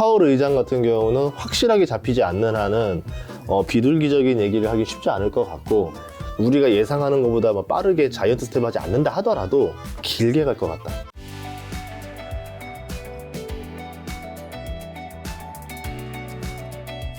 파월 의장 같은 경우는 확실하게 잡히지 않는 한은 어, 비둘기적인 얘기를 하기 쉽지 않을 것 같고 우리가 예상하는 것보다 뭐 빠르게 자이언트 스텝 하지 않는다 하더라도 길게 갈 것 같다.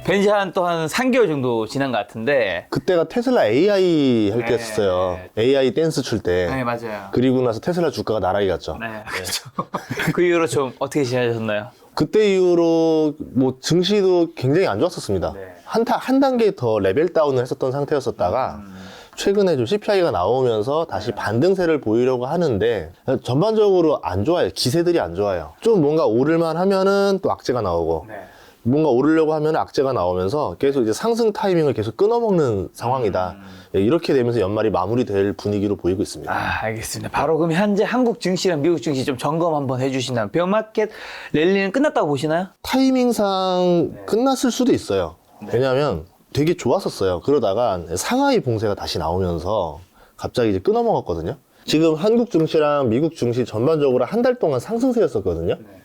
벤시 한 또 한 3개월 정도 지난 것 같은데. 그때가 테슬라 AI 할 네. 때였어요. AI 댄스 출 때. 네, 맞아요. 그리고 나서 테슬라 주가가 나락이 갔죠. 네, 그렇죠. 그 이후로 좀 어떻게 지내셨나요? 그때 이후로 뭐 증시도 굉장히 안 좋았었습니다. 네. 한, 타- 한 단계 더 레벨 다운을 했었던 상태였었다가 음. 최근에 좀 CPI가 나오면서 다시 네. 반등세를 보이려고 하는데 전반적으로 안 좋아요. 기세들이 안 좋아요. 좀 뭔가 오를만 하면은 또 악재가 나오고 네. 뭔가 오르려고 하면 악재가 나오면서 계속 이제 상승 타이밍을 계속 끊어먹는 상황이다. 음. 예, 이렇게 되면서 연말이 마무리될 분위기로 보이고 있습니다. 아, 알겠습니다. 바로 그럼 현재 한국 증시랑 미국 증시 좀 점검 한번 해주신다면 베어마켓 랠리는 끝났다고 보시나요? 타이밍상 네. 끝났을 수도 있어요. 왜냐하면 되게 좋았었어요. 그러다가 상하이 봉쇄가 다시 나오면서 갑자기 이제 끊어먹었거든요. 지금 한국 증시랑 미국 증시 전반적으로 한 달 동안 상승세였었거든요. 네.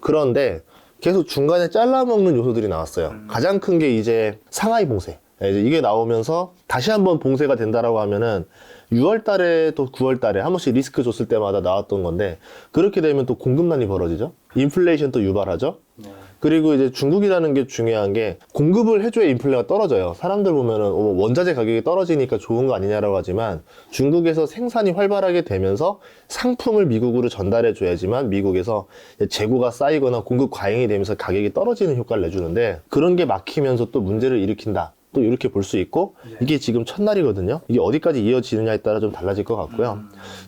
그런데 계속 중간에 잘라먹는 요소들이 나왔어요. 음. 가장 큰 게 이제 상하이 봉쇄. 예, 이제 이게 나오면서 다시 한번 봉쇄가 된다라고 하면은 6월 달에 또 9월 달에 한 번씩 리스크 줬을 때마다 나왔던 건데 그렇게 되면 또 공급난이 벌어지죠. 인플레이션 또 유발하죠. 그리고 이제 중국이라는 게 중요한 게 공급을 해줘야 인플레가 떨어져요. 사람들 보면은 어, 원자재 가격이 떨어지니까 좋은 거 아니냐라고 하지만 중국에서 생산이 활발하게 되면서 상품을 미국으로 전달해 줘야지만 미국에서 재고가 쌓이거나 공급 과잉이 되면서 가격이 떨어지는 효과를 내주는데 그런 게 막히면서 또 문제를 일으킨다. 또 이렇게 볼 수 있고 이게 지금 첫날이거든요. 이게 어디까지 이어지느냐에 따라 좀 달라질 것 같고요.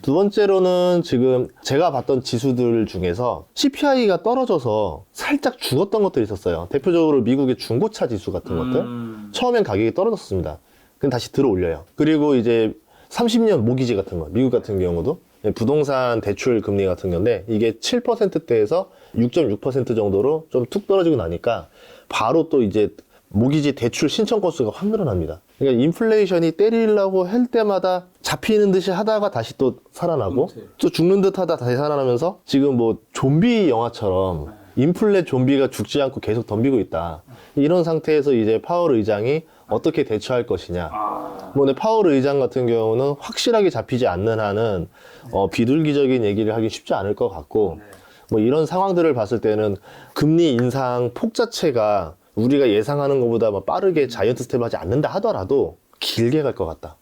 두 번째로는 지금 제가 봤던 지수들 중에서 CPI가 떨어져서 살짝 죽었던 것들이 있었어요. 대표적으로 미국의 중고차 지수 같은 것들. 음. 처음엔 가격이 떨어졌습니다. 근데 다시 들어 올려요. 그리고 이제 30년 모기지 같은 거, 미국 같은 경우도 부동산 대출 금리 같은 건데 이게 7%대에서 6.6% 정도로 좀 툭 떨어지고 나니까 바로 또 이제 모기지 대출 신청 건수가 확 늘어납니다. 그러니까 인플레이션이 때리려고 할 때마다 잡히는 듯이 하다가 다시 또 살아나고 또 죽는 듯 하다 다시 살아나면서 지금 뭐 좀비 영화처럼 인플레 좀비가 죽지 않고 계속 덤비고 있다. 이런 상태에서 이제 파월 의장이 어떻게 대처할 것이냐. 뭐, 근데 파월 의장 같은 경우는 확실하게 잡히지 않는 한은 어, 비둘기적인 얘기를 하기 쉽지 않을 것 같고, 뭐 이런 상황들을 봤을 때는 금리 인상 폭 자체가 우리가 예상하는 것보다 뭐 빠르게 자이언트 스텝 하지 않는다 하더라도 길게 갈 것 같다.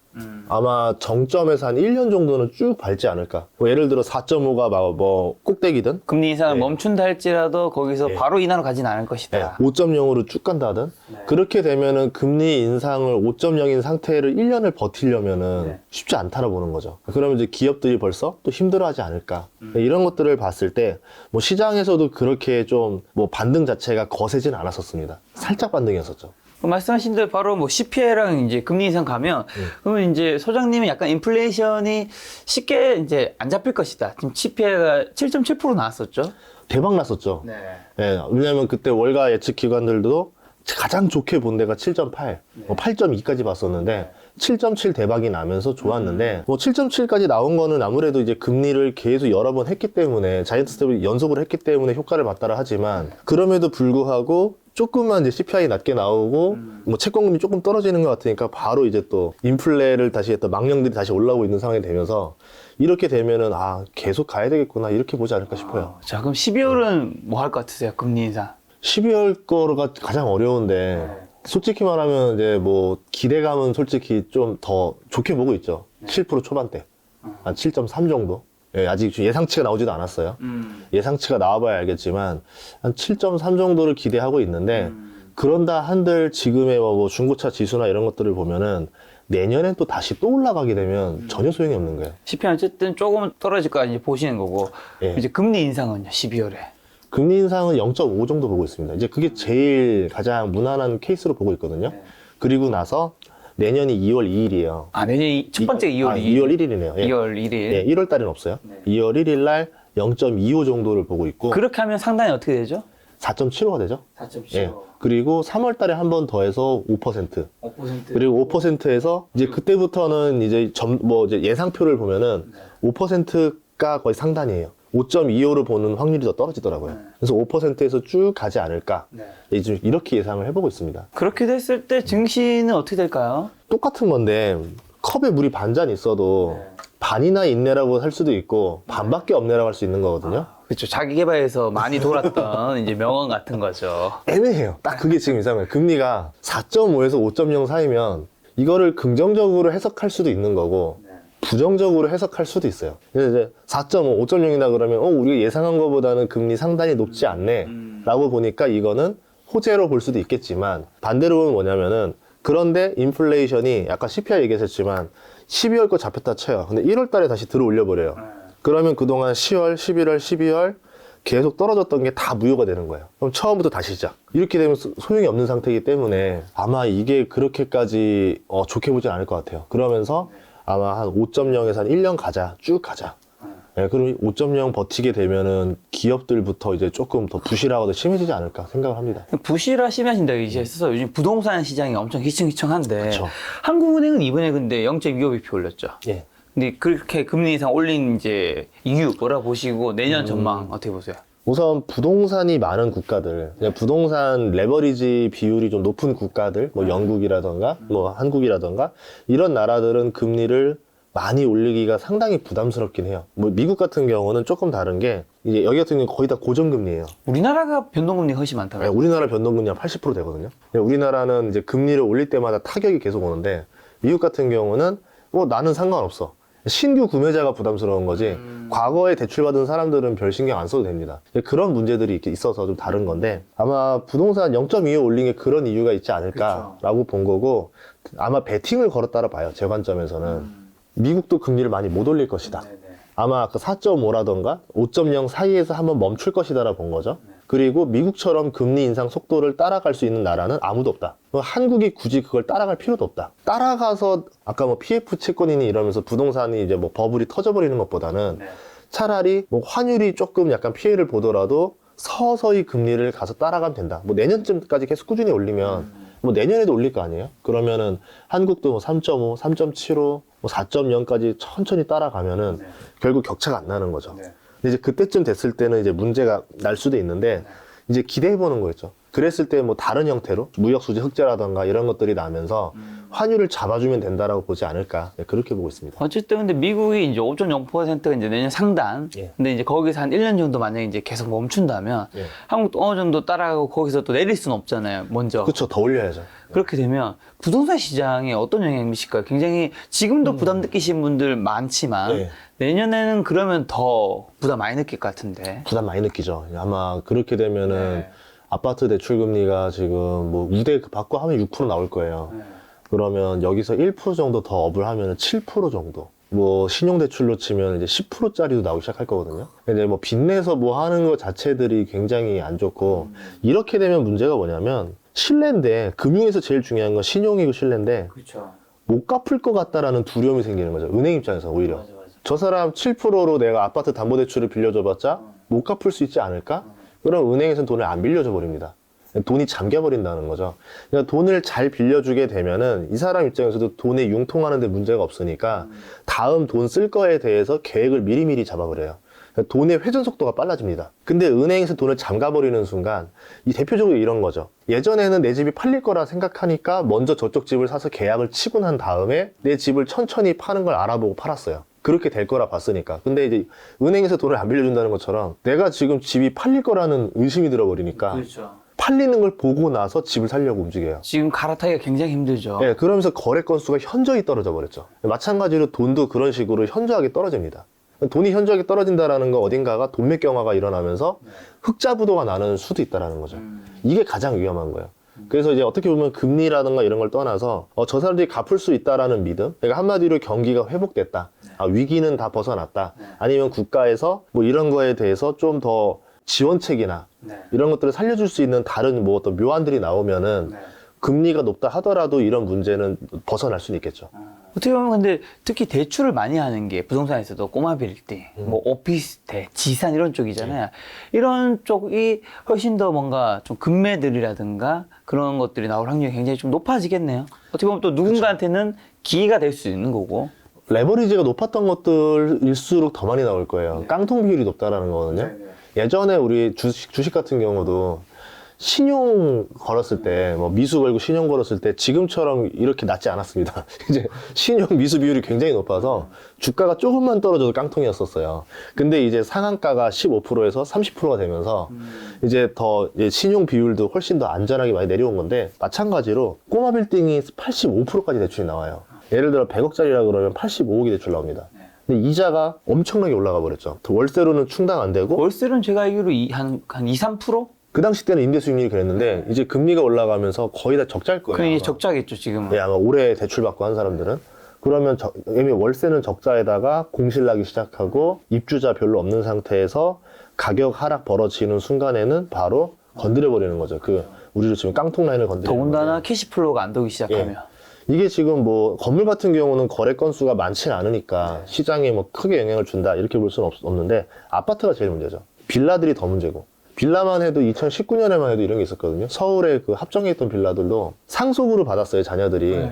아마 정점에서 한 1년 정도는 쭉 밟지 않을까. 뭐 예를 들어 4.5가 막 뭐 꼭대기든 금리 인상을 네. 멈춘다 할지라도 거기서 네. 바로 인하로 가진 않을 네, 것이다. 5.0으로 쭉 간다든 그렇게 되면은 금리 인상을 5.0인 상태를 1년을 버티려면은 네. 쉽지 않다라 보는 거죠. 그러면 이제 기업들이 벌써 또 힘들어하지 않을까 이런 것들을 봤을 때 뭐 시장에서도 그렇게 좀 뭐 반등 자체가 거세진 않았었습니다. 살짝 반등이었었죠. 그 말씀하신 대로 바로 뭐 CPI랑 이제 금리 인상 가면 네. 그러면 이제 소장님은 약간 인플레이션이 쉽게 이제 안 잡힐 것이다. 지금 CPI가 7.7% 나왔었죠. 대박 났었죠. 네. 예, 왜냐면 그때 월가 예측 기관들도 가장 좋게 본 데가 7.8, 뭐 8.2까지 봤었는데 7.7 대박이 나면서 좋았는데 뭐 7.7까지 나온 거는 아무래도 이제 금리를 계속 여러 번 했기 때문에 자이언트 스텝을 연속으로 했기 때문에 효과를 봤다라 하지만 그럼에도 불구하고 조금만 이제 CPI 낮게 나오고 뭐 채권금리 조금 떨어지는 것 같으니까 바로 이제 또 인플레를 다시 했던 망령들이 다시 올라오고 있는 상황이 되면서 이렇게 되면은 아 계속 가야 되겠구나 이렇게 보지 않을까 싶어요. 자, 그럼 12월은 뭐 할 것 같으세요? 금리 인상. 12월 거가 가장 어려운데 솔직히 말하면 이제 뭐 기대감은 솔직히 좀 더 좋게 보고 있죠. 7% 초반대 한 7.3 정도. 예, 아직 예상치가 나오지도 않았어요. 음. 예상치가 나와봐야 알겠지만 한 7.3 정도를 기대하고 있는데 그런다 한들 지금의 뭐 중고차 지수나 이런 것들을 보면은 내년엔 또 다시 또 올라가게 되면 전혀 소용이 없는 거예요. CPI 어쨌든 조금 떨어질 거 이제 보시는 거고 예. 이제 금리 인상은요 12월에. 금리 인상은 0.5 정도 보고 있습니다. 이제 그게 제일 가장 무난한 케이스로 보고 있거든요. 그리고 나서 내년이 2월 2일이에요. 아 내년 이- 첫 번째 2월 아, 2일. 2월 1일이네요. 예. 2월 1일. 예, 1월 달엔 없어요. 2월 1일 날 0.25 정도를 보고 있고 그렇게 하면 상단이 어떻게 되죠? 4.75가 되죠. 4.75. 예. 그리고 3월 달에 한 번 더 해서 5%. 5%. 그리고 5%에서 이제 그때부터는 이제 점, 뭐 이제 예상표를 보면은 5%가 거의 상단이에요. 5.25를 보는 확률이 더 떨어지더라고요. 그래서 5%에서 쭉 가지 않을까. 이제 이렇게 예상을 해보고 있습니다. 그렇게 됐을 때 증시는 어떻게 될까요? 똑같은 건데 컵에 물이 반 잔 있어도 반이나 있네라고 할 수도 있고 반밖에 없네라고 할 수 있는 거거든요. 그렇죠. 자기 개발에서 많이 돌았던 이제 명언 같은 거죠. 애매해요. 딱 그게 지금 이상해요. 금리가 4.5에서 5.0 사이면 이거를 긍정적으로 해석할 수도 있는 거고 부정적으로 해석할 수도 있어요. 그래서 이제 4.5, 5.0이다 그러면 어 우리가 예상한 것보다는 금리 상당히 높지 않네라고 보니까 이거는 호재로 볼 수도 있겠지만 반대로 보면 뭐냐면은 그런데 인플레이션이 아까 CPI 얘기했었지만 12월 거 잡혔다 쳐요. 근데 1월 달에 다시 들어 올려 버려요. 그러면 그동안 10월, 11월, 12월 계속 떨어졌던 게 다 무효가 되는 거예요. 그럼 처음부터 다시 시작. 이렇게 되면 소- 소용이 없는 상태이기 때문에 아마 이게 그렇게까지 어, 좋게 보진 않을 것 같아요. 그러면서 아마 한 5.0에서 한 1년 가자. 쭉 가자. 네, 그럼 5.0 버티게 되면은 기업들부터 이제 조금 더 부실하거나 심해지지 않을까 생각을 합니다. 부실화심하신다 얘기하셔서 요즘 부동산 시장이 엄청 휘청휘청한데 그쵸. 한국은행은 이번에 근데 0.25bp 올렸죠. 예. 근데 그렇게 금리 인상 올린 이제 이유 뭐라 보시고 내년 전망 어떻게 보세요? 우선 부동산이 많은 국가들, 그냥 부동산 레버리지 비율이 좀 높은 국가들, 뭐 영국이라던가, 뭐 한국이라던가, 이런 나라들은 금리를 많이 올리기가 상당히 부담스럽긴 해요. 뭐 미국 같은 경우는 조금 다른 게, 이제 여기 같은 경우는 거의 다 고정금리예요. 우리나라가 변동금리 훨씬 네, 많다고요? 우리나라 변동금리가 80% 되거든요. 네, 우리나라는 이제 금리를 올릴 때마다 타격이 계속 오는데 미국 같은 경우는 뭐 나는 상관없어. 신규 구매자가 부담스러운 거지. 과거에 대출받은 사람들은 별 신경 안 써도 됩니다. 그런 문제들이 이렇게 있어서 좀 다른 건데 아마 부동산 0.25 올린 게 그런 이유가 있지 않을까라고 본 거고 아마 베팅을 걸었다라 봐요. 제 관점에서는 미국도 금리를 많이 못 올릴 것이다. 아마 그 4.5라던가 5.0 사이에서 한번 멈출 것이다라 본 거죠. 그리고 미국처럼 금리 인상 속도를 따라갈 수 있는 나라는 아무도 없다. 한국이 굳이 그걸 따라갈 필요도 없다. 따라가서 아까 뭐 PF 채권이니 이러면서 부동산이 이제 뭐 버블이 터져버리는 것보다는 차라리 뭐 환율이 조금 약간 피해를 보더라도 서서히 금리를 가서 따라가면 된다. 뭐 내년쯤까지 계속 꾸준히 올리면 뭐 내년에도 올릴 거 아니에요? 그러면은 한국도 뭐 3.5, 3.75, 뭐 4.0까지 천천히 따라가면은 결국 격차가 안 나는 거죠. 근데 이제 그때쯤 됐을 때는 이제 문제가 날 수도 있는데 이제 기대해 보는 거였죠. 그랬을 때 뭐 다른 형태로 무역 수지 흑자라던가 이런 것들이 나면서 환율을 잡아주면 된다라고 보지 않을까 네, 그렇게 보고 있습니다. 어쨌든 근데 미국이 이제 5.0%가 이제 내년 상단. 예. 근데 이제 거기서 한 1년 정도 만약에 이제 계속 멈춘다면 예. 한국도 어느 정도 따라가고 거기서 또 내릴 수는 없잖아요. 먼저. 그렇죠. 더 올려야죠. 그렇게 되면 부동산 시장에 어떤 영향을 미칠까요? 굉장히 지금도 부담 느끼신 분들 많지만 네. 내년에는 그러면 더 부담 많이 느낄 것 같은데. 부담 많이 느끼죠. 아마 그렇게 되면은 아파트 대출 금리가 지금 뭐 우대 받고 하면 6% 나올 거예요. 그러면 여기서 1% 정도 더 업을 하면 7% 정도. 뭐 신용대출로 치면 이제 10%짜리도 나오기 시작할 거거든요. 근데 뭐 빚내서 뭐 하는 것 자체들이 굉장히 안 좋고 이렇게 되면 문제가 뭐냐면 신뢰인데 금융에서 제일 중요한 건 신용이고 신뢰인데 그렇죠. 못 갚을 것 같다라는 두려움이 생기는 거죠. 은행 입장에서 오히려. 저 사람 7%로 내가 아파트 담보대출을 빌려줘봤자 못 갚을 수 있지 않을까? 그럼 은행에서는 돈을 안 빌려줘 버립니다. 돈이 잠겨버린다는 거죠. 그러니까 돈을 잘 빌려주게 되면은 이 사람 입장에서도 돈에 융통하는데 문제가 없으니까 다음 돈 쓸 거에 대해서 계획을 미리미리 잡아버려요. 그러니까 돈의 회전 속도가 빨라집니다. 근데 은행에서 돈을 잠가버리는 순간 이 대표적으로 이런 거죠. 예전에는 내 집이 팔릴 거라 생각하니까 먼저 저쪽 집을 사서 계약을 치고 난 다음에 내 집을 천천히 파는 걸 알아보고 팔았어요. 그렇게 될 거라 봤으니까. 근데 이제 은행에서 돈을 안 빌려준다는 것처럼 내가 지금 집이 팔릴 거라는 의심이 들어버리니까 그렇죠. 팔리는 걸 보고 나서 집을 살려고 움직여요. 지금 갈아타기가 굉장히 힘들죠. 예, 그러면서 거래 건수가 현저히 떨어져 버렸죠. 마찬가지로 돈도 그런 식으로 현저하게 떨어집니다. 돈이 현저하게 떨어진다라는 건 어딘가가 돈맥경화가 일어나면서 흑자 부도가 나는 수도 있다라는 거죠. 이게 가장 위험한 거예요. 그래서 이제 어떻게 보면 금리라든가 이런 걸 떠나서 어, 저 사람들이 갚을 수 있다라는 믿음. 그러니까 한마디로 경기가 회복됐다. 아, 위기는 다 벗어났다. 아니면 국가에서 뭐 이런 거에 대해서 좀 더 지원책이나 이런 것들을 살려줄 수 있는 다른 뭐 어떤 묘안들이 나오면은 금리가 높다 하더라도 이런 문제는 벗어날 수는 있겠죠. 어떻게 보면 근데 특히 대출을 많이 하는 게 부동산에서도 꼬마 빌딩, 뭐 오피스텔, 지산 이런 쪽이잖아요. 이런 쪽이 훨씬 더 뭔가 좀 금매들이라든가 그런 것들이 나올 확률이 굉장히 좀 높아지겠네요. 어떻게 보면 또 누군가한테는 기회가 될 수 있는 거고. 레버리지가 높았던 것들일수록 더 많이 나올 거예요. 깡통 비율이 높다라는 거거든요. 예전에 우리 주식, 주식 같은 경우도 신용 걸었을 때, 뭐 미수 걸고 신용 걸었을 때 지금처럼 이렇게 낮지 않았습니다. 이제 신용 미수 비율이 굉장히 높아서 주가가 조금만 떨어져도 깡통이었었어요. 근데 이제 상한가가 15%에서 30%가 되면서 이제 더 이제 신용 비율도 훨씬 더 안전하게 많이 내려온 건데 마찬가지로 꼬마 빌딩이 85%까지 대출이 나와요. 예를 들어 100억짜리라 그러면 85억이 대출 나옵니다. 근데 이자가 엄청나게 올라가 버렸죠. 월세로는 충당 안 되고 월세는 제가 알기로 이- 한, 한 2, 3%? 그 당시 때는 임대 수익률이 그랬는데 이제 금리가 올라가면서 거의 다 적자일 거예요. 그게 이제 아마. 적자겠죠, 지금은. 예, 아마 올해 대출 받고 한 사람들은 그러면 저, 이미 월세는 적자에다가 공실 나기 시작하고 입주자 별로 없는 상태에서 가격 하락 벌어지는 순간에는 바로 건드려 버리는 거죠. 그 우리로 지금 깡통 라인을 건드리는 더군다나. 캐시플로우가 안 되기 시작하면. 이게 지금 뭐 건물 같은 경우는 거래 건수가 많지는 않으니까 시장에 뭐 크게 영향을 준다 이렇게 볼 수는 없, 없는데 아파트가 제일 문제죠. 빌라들이 더 문제고 빌라만 해도 2019년에만 해도 이런 게 있었거든요. 서울에 그 합정에 있던 빌라들도 상속으로 받았어요 자녀들이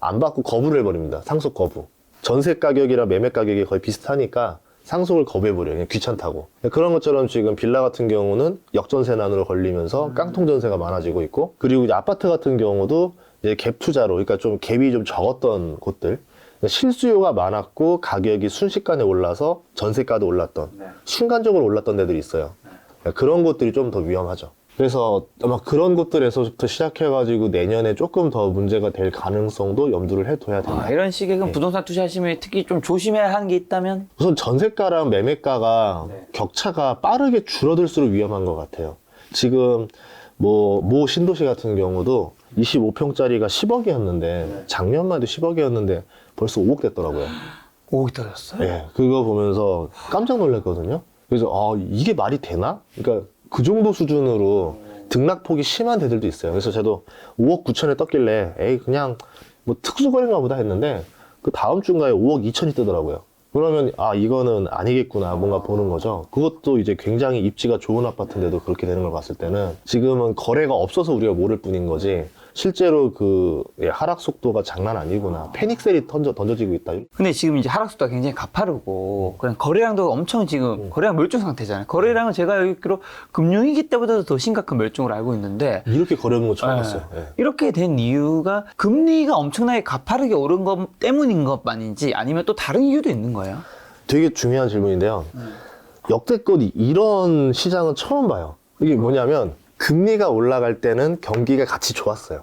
안 받고 거부를 해버립니다. 상속 거부. 전세 가격이랑 매매 가격이 거의 비슷하니까 상속을 거부해버려요. 그냥 귀찮다고. 그런 것처럼 지금 빌라 같은 경우는 역전세난으로 걸리면서 깡통 전세가 많아지고 있고 그리고 이제 아파트 같은 경우도 이제 갭 투자로 그러니까 좀 갭이 좀 적었던 곳들 실수요가 많았고 가격이 순식간에 올라서 전세가도 올랐던 순간적으로 올랐던 데들이 있어요. 그러니까 그런 곳들이 좀 더 위험하죠. 그래서 아마 그런 곳들에서부터 시작해가지고 내년에 조금 더 문제가 될 가능성도 염두를 해둬야 된다. 아, 이런 식의 그럼 부동산 투자하시면 특히 좀 조심해야 하는 게 있다면? 우선 전세가랑 매매가가 격차가 빠르게 줄어들수록 위험한 것 같아요. 지금 뭐 모 신도시 같은 경우도 25평짜리가 10억이었는데 작년만 해도 10억이었는데 벌써 5억 됐더라고요. 5억 떨어졌어요? 예, 그거 보면서 깜짝 놀랐거든요. 그래서 아 이게 말이 되나? 그러니까 그 정도 수준으로 등락폭이 심한 데들도 있어요. 그래서 저도 5억 9천에 떴길래 에이 그냥 뭐 특수거래인가 보다 했는데 그 다음 주인가에 5억 2천이 뜨더라고요. 그러면 아 이거는 아니겠구나 뭔가 보는 거죠. 그것도 이제 굉장히 입지가 좋은 아파트인데도 그렇게 되는 걸 봤을 때는 지금은 거래가 없어서 우리가 모를 뿐인 거지 실제로 그 예, 하락 속도가 장난 아니구나. 패닉셀이 던져 던져지고 있다. 근데 지금 이제 하락수가 굉장히 가파르고 그냥 거래량도 엄청 지금 거래량 멸종 상태잖아요. 거래량은 제가 알기로 금융위기 때보다도 더 심각한 멸종을 알고 있는데 이렇게 거래하는 거 처음 예. 봤어요. 예. 이렇게 된 이유가 금리가 엄청나게 가파르게 오른 것 때문인 것만인지 아니면 또 다른 이유도 있는 거예요? 되게 중요한 질문인데요. 역대껏 이- 이런 시장은 처음 봐요. 이게 뭐냐면 금리가 올라갈 때는 경기가 같이 좋았어요.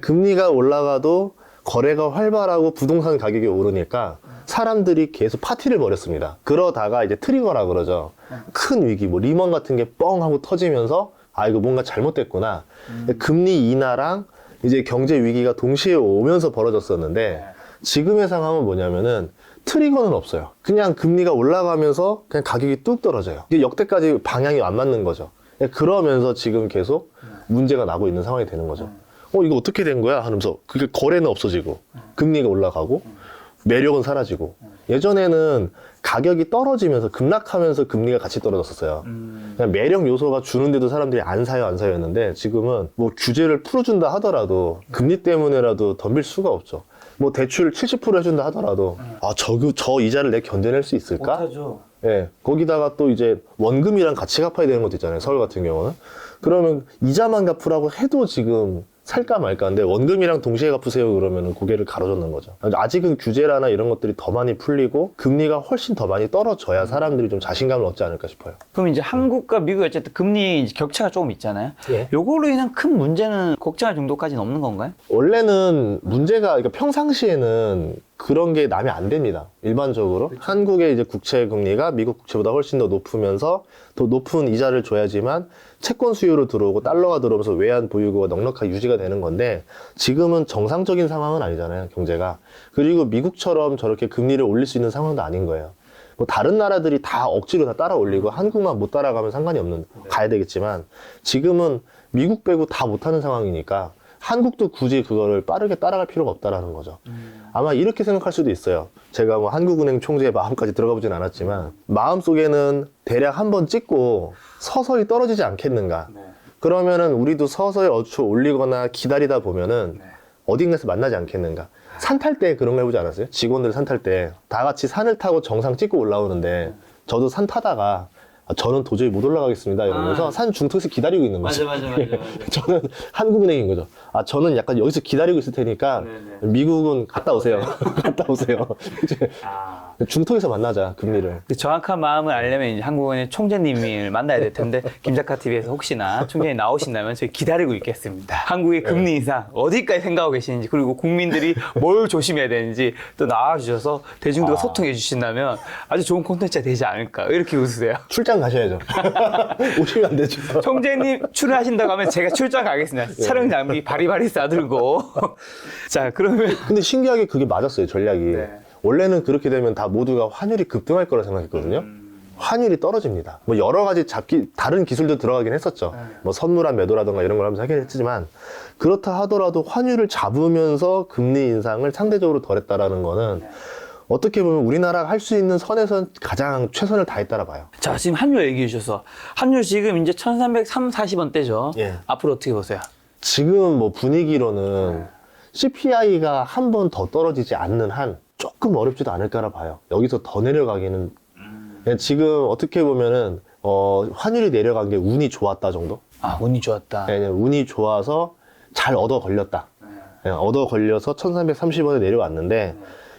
금리가 올라가도 거래가 활발하고 부동산 가격이 오르니까 사람들이 계속 파티를 벌였습니다. 그러다가 이제 트리거라 그러죠. 큰 위기, 뭐 리먼 같은 게 뻥 하고 터지면서 아 이거 뭔가 잘못됐구나. 금리 인하랑 이제 경제 위기가 동시에 오면서 벌어졌었는데 지금의 상황은 뭐냐면은 트리거는 없어요. 그냥 금리가 올라가면서 그냥 가격이 뚝 떨어져요. 이게 역대까지 방향이 안 맞는 거죠. 그러면서 지금 계속 문제가 나고 있는 상황이 되는 거죠. 어, 이거 어떻게 된 거야? 하면서 그게 거래는 없어지고 금리가 올라가고 매력은 사라지고 예전에는 가격이 떨어지면서 급락하면서 금리가 같이 떨어졌었어요. 그냥 매력 요소가 주는데도 사람들이 안 사요, 안 사요였는데 지금은 뭐 규제를 풀어준다 하더라도 금리 때문에라도 덤빌 수가 없죠. 뭐 대출 70% 해준다 하더라도 아, 저, 저 이자를 내 견뎌낼 수 있을까? 못하죠. 예. 거기다가 또 이제 원금이랑 같이 갚아야 되는 것도 있잖아요. 서울 같은 경우는. 그러면 이자만 갚으라고 해도 지금 살까 말까인데 원금이랑 동시에 갚으세요 그러면 고개를 가로젓는 거죠. 아직은 규제라나 이런 것들이 더 많이 풀리고 금리가 훨씬 더 많이 떨어져야 사람들이 좀 자신감을 얻지 않을까 싶어요. 그럼 이제 한국과 미국이 어쨌든 금리 격차가 조금 있잖아요. 예. 요걸로 인한 큰 문제는 걱정할 정도까지는 없는 건가요? 원래는 문제가 그러니까 평상시에는 그런 게 남이 안 됩니다. 일반적으로 한국의 이제 국채 금리가 미국 국채보다 훨씬 더 높으면서 더 높은 이자를 줘야지만 채권 수요로 들어오고 달러가 들어오면서 외환 보유고가 넉넉하게 유지가 되는 건데 지금은 정상적인 상황은 아니잖아요 경제가 그리고 미국처럼 저렇게 금리를 올릴 수 있는 상황도 아닌 거예요. 뭐 다른 나라들이 다 억지로 다 따라 올리고 한국만 못 따라가면 상관이 없는 가야 되겠지만 지금은 미국 빼고 다 못하는 상황이니까 한국도 굳이 그거를 빠르게 따라갈 필요가 없다라는 거죠. 아마 이렇게 생각할 수도 있어요. 제가 뭐 한국은행 총재의 마음까지 들어가 보진 않았지만 마음속에는 대략 한 번 찍고 서서히 떨어지지 않겠는가. 그러면은 우리도 서서히 어추 올리거나 기다리다 보면은 어딘가에서 만나지 않겠는가. 산 탈 때 그런 거 해보지 않았어요? 직원들 산 탈 때 다 같이 산을 타고 정상 찍고 올라오는데 저도 산 타다가 아, 저는 도저히 못 올라가겠습니다 이러면서 아. 산 중턱에서 기다리고 있는 거죠. 맞아, 맞아, 맞아, 맞아. 저는 한국은행인 거죠. 아 저는 약간 여기서 기다리고 있을 테니까 네네. 미국은 갔다 오세요. 갔다 오세요. 이제 아. 중턱에서 만나자 금리를. 그 정확한 마음을 알려면 이제 한국은행 총재님을 만나야 될 텐데 김작가 TV에서 혹시나 총재님 나오신다면 저희 기다리고 있겠습니다. 한국의 금리 인상 어디까지 생각하고 계시는지 그리고 국민들이 뭘 조심해야 되는지 또 나와주셔서 대중들과 아. 소통해 주신다면 아주 좋은 콘텐츠가 되지 않을까 이렇게 웃으세요. 출장 가셔야죠. 오시면 안 되죠. 총재님 출연하신다고 하면 제가 출장 가겠습니다. 촬영 장비 바리바리 싸들고. 자 그러면 근데 신기하게 그게 맞았어요 전략이. 네. 원래는 그렇게 되면 다 모두가 환율이 급등할 거라 생각했거든요. 환율이 떨어집니다. 뭐 여러 가지 잡기 다른 기술도 들어가긴 했었죠. 뭐 선물한 매도라든가 이런 걸 하면서 하긴 했지만 그렇다 하더라도 환율을 잡으면서 금리 인상을 상대적으로 덜했다라는 거는 어떻게 보면 우리나라가 할 수 있는 선에선 가장 최선을 다했다라 봐요. 자 지금 환율 얘기해 주셔서 환율 지금 이제 1303, 40원대죠. 예. 앞으로 어떻게 보세요? 지금 뭐 분위기로는 CPI가 한 번 더 떨어지지 않는 한 조금 어렵지도 않을까라 봐요. 여기서 더 내려가기는 그냥 지금 어떻게 보면은 어, 환율이 내려간 게 운이 좋았다 정도. 아 운이 좋았다. 네, 그냥 운이 좋아서 잘 얻어 걸렸다. 그냥 얻어 걸려서 1330원에 내려왔는데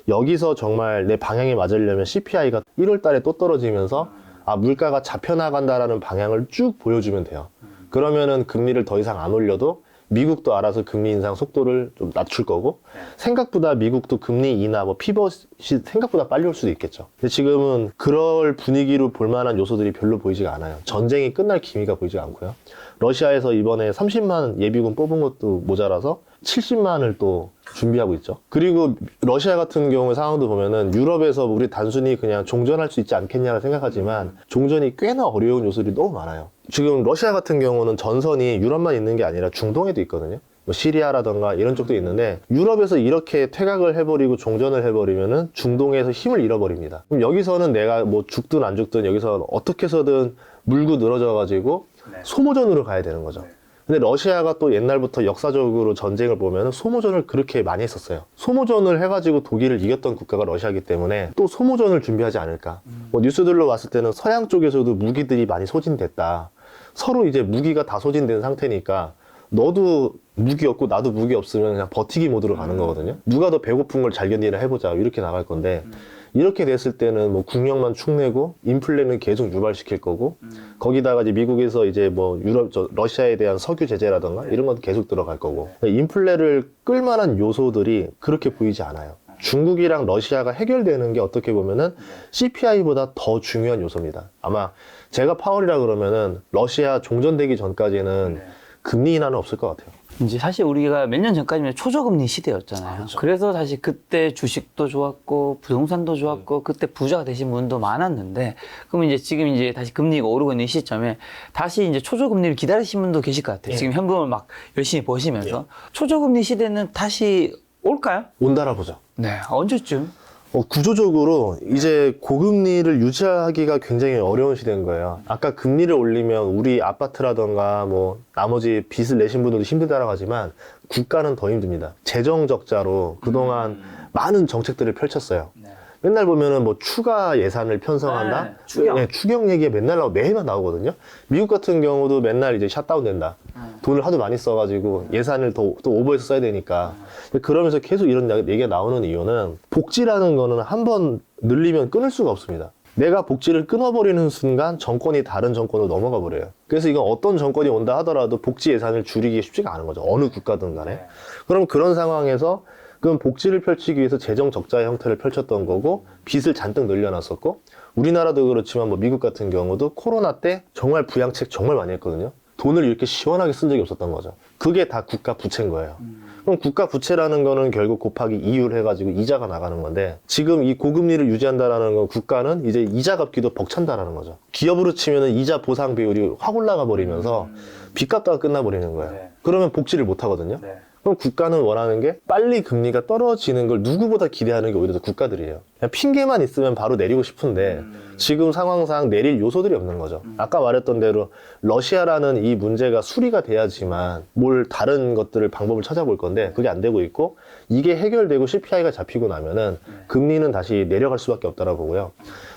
여기서 정말 내 방향에 맞으려면 CPI가 1월 달에 또 떨어지면서 아, 물가가 잡혀 나간다라는 방향을 쭉 보여주면 돼요. 그러면은 금리를 더 이상 안 올려도 미국도 알아서 금리 인상 속도를 좀 낮출 거고 생각보다 미국도 금리 인하 뭐 피벗이 생각보다 빨리 올 수도 있겠죠. 근데 지금은 그럴 분위기로 볼 만한 요소들이 별로 보이지가 않아요. 전쟁이 끝날 기미가 보이지 않고요. 러시아에서 이번에 30만 예비군 뽑은 것도 모자라서 70만을 또 준비하고 있죠. 그리고 러시아 같은 경우 상황도 보면은 유럽에서 우리 단순히 그냥 종전할 수 있지 않겠냐고 생각하지만 종전이 꽤나 어려운 요소들이 너무 많아요. 지금 러시아 같은 경우는 전선이 유럽만 있는 게 아니라 중동에도 있거든요. 뭐 시리아라던가 이런 쪽도 있는데 유럽에서 이렇게 퇴각을 해버리고 종전을 해버리면은 중동에서 힘을 잃어버립니다. 그럼 여기서는 내가 뭐 죽든 안 죽든 여기서 어떻게 해서든 물고 늘어져 가지고 소모전으로 가야 되는 거죠. 근데 러시아가 또 옛날부터 역사적으로 전쟁을 보면 소모전을 그렇게 많이 했었어요. 소모전을 해가지고 독일을 이겼던 국가가 러시아이기 때문에 또 소모전을 준비하지 않을까. 뭐 뉴스들로 봤을 때는 서양 쪽에서도 무기들이 많이 소진됐다. 서로 이제 무기가 다 소진된 상태니까 너도 무기 없고 나도 무기 없으면 그냥 버티기 모드로 가는 거거든요. 누가 더 배고픈 걸 잘 견디나 해보자 이렇게 나갈 건데 이렇게 됐을 때는 뭐 국력만 축내고 인플레는 계속 유발시킬 거고 거기다가 이제 미국에서 이제 뭐 유럽 저 러시아에 대한 석유 제재라던가 이런 것도 계속 들어갈 거고 인플레를 끌만한 요소들이 그렇게 보이지 않아요. 중국이랑 러시아가 해결되는 게 어떻게 보면은 CPI보다 더 중요한 요소입니다. 아마 제가 파월이라 그러면은 러시아 종전되기 전까지는 금리 인하는 없을 것 같아요. 이제 사실 우리가 몇 년 전까지는 초저금리 시대였잖아요. 그래서 사실 그때 주식도 좋았고 부동산도 좋았고 그때 부자가 되신 분도 많았는데 그러면 이제 지금 이제 다시 금리가 오르고 있는 이 시점에 다시 이제 초저금리를 기다리신 분도 계실 것 같아요. 지금 현금을 막 열심히 버시면서 초저금리 시대는 다시 올까요? 온다라 보죠. 네. 언제쯤? 어, 구조적으로 이제 고금리를 유지하기가 굉장히 어려운 시대인 거예요. 아까 금리를 올리면 우리 아파트라던가 뭐 나머지 빚을 내신 분들도 힘들다라고 하지만 국가는 더 힘듭니다. 재정 적자로 그동안 많은 정책들을 펼쳤어요. 맨날 보면은 뭐 추가 예산을 편성한다. 네, 추경. 네, 추경 얘기가 맨날 나오고 매해만 나오거든요. 미국 같은 경우도 맨날 이제 샷다운 된다. 돈을 하도 많이 써가지고 예산을 더, 또 오버해서 써야 되니까. 그러면서 계속 이런 얘기가 나오는 이유는 복지라는 거는 한 번 늘리면 끊을 수가 없습니다. 내가 복지를 끊어버리는 순간 정권이 다른 정권으로 넘어가 버려요. 그래서 이건 어떤 정권이 온다 하더라도 복지 예산을 줄이기 쉽지가 않은 거죠. 어느 국가든 간에. 그럼 그런 상황에서 그럼 복지를 펼치기 위해서 재정 적자의 형태를 펼쳤던 거고 빚을 잔뜩 늘려놨었고 우리나라도 그렇지만 뭐 미국 같은 경우도 코로나 때 정말 부양책 정말 많이 했거든요. 돈을 이렇게 시원하게 쓴 적이 없었던 거죠. 그게 다 국가 부채인 거예요. 그럼 국가 부채라는 거는 결국 곱하기 2를 해가지고 이자가 나가는 건데 지금 이 고금리를 유지한다라는 건 국가는 이제 이자 갚기도 벅찬다라는 거죠. 기업으로 치면은 이자 보상 비율이 확 올라가 버리면서 빚 갚다가 끝나버리는 거예요. 네. 그러면 복지를 못 하거든요. 그럼 국가는 원하는 게 빨리 금리가 떨어지는 걸 누구보다 기대하는 게 오히려 더 국가들이에요. 그냥 핑계만 있으면 바로 내리고 싶은데 지금 상황상 내릴 요소들이 없는 거죠. 아까 말했던 대로 러시아라는 이 문제가 수리가 돼야지만 뭘 다른 것들을 방법을 찾아볼 건데 그게 안 되고 있고 이게 해결되고 CPI가 잡히고 나면은 금리는 다시 내려갈 수밖에 없다라고 보고요.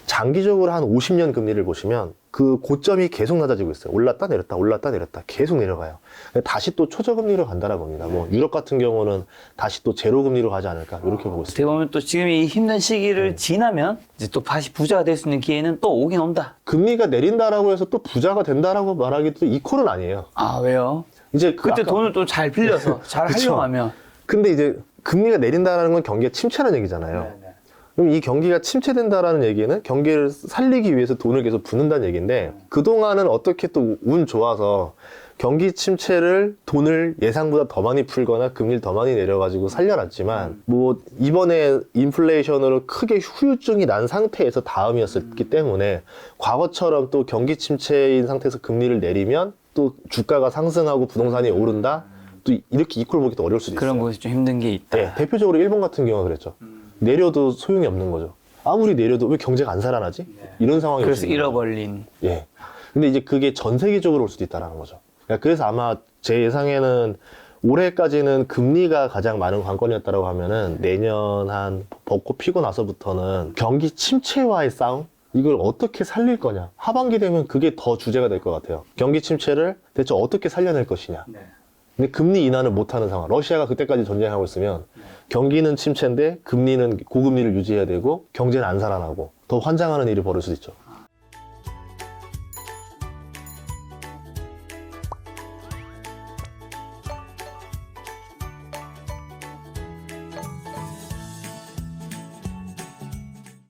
장기적으로 한 50년 금리를 보시면 그 고점이 계속 낮아지고 있어요. 올랐다 내렸다 올랐다 내렸다 계속 내려가요. 다시 또 초저금리로 간다라고 봅니다. 뭐 유럽 같은 경우는 다시 또 제로 금리로 가지 않을까 이렇게 보고 있습니다. 어떻게 보면 또 지금 이 힘든 시기를 네. 지나면 이제 또 다시 부자가 될 수 있는 기회는 또 오긴 온다. 금리가 내린다라고 해서 또 부자가 된다라고 말하기도 이퀄은 아니에요. 아 왜요? 이제 그 그때 아까- 돈을 또 잘 빌려서 잘 그쵸. 하려고 하면 근데 이제 금리가 내린다라는 건 경기가 침체라는 얘기잖아요. 그럼 이 경기가 침체된다라는 얘기는 경기를 살리기 위해서 돈을 계속 붓는다는 얘기인데 그동안은 어떻게 또 운 좋아서 경기 침체를 돈을 예상보다 더 많이 풀거나 금리를 더 많이 내려가지고 살려놨지만 뭐 이번에 인플레이션으로 크게 후유증이 난 상태에서 다음이었기 때문에 과거처럼 또 경기 침체인 상태에서 금리를 내리면 또 주가가 상승하고 부동산이 오른다 또 이렇게 이퀄 보기도 어려울 수도 있어요. 그런 곳이 좀 힘든 게 있다. 네, 대표적으로 일본 같은 경우가 그랬죠. 내려도 소용이 없는 거죠. 아무리 내려도 왜 경제가 안 살아나지? 이런 상황이 그래서. 잃어버린. 예. 근데 이제 그게 전 세계적으로 올 수도 있다라는 거죠. 그러니까 그래서 아마 제 예상에는 올해까지는 금리가 가장 많은 관건이었다라고 하면은 내년 한 벚꽃 피고 나서부터는 경기 침체와의 싸움? 이걸 어떻게 살릴 거냐. 하반기 되면 그게 더 주제가 될 것 같아요. 경기 침체를 대체 어떻게 살려낼 것이냐. 근데 금리 인하를 못하는 상황. 러시아가 그때까지 전쟁하고 있으면 경기는 침체인데 금리는 고금리를 유지해야 되고 경제는 안 살아나고 더 환장하는 일이 벌어질 수도 있죠.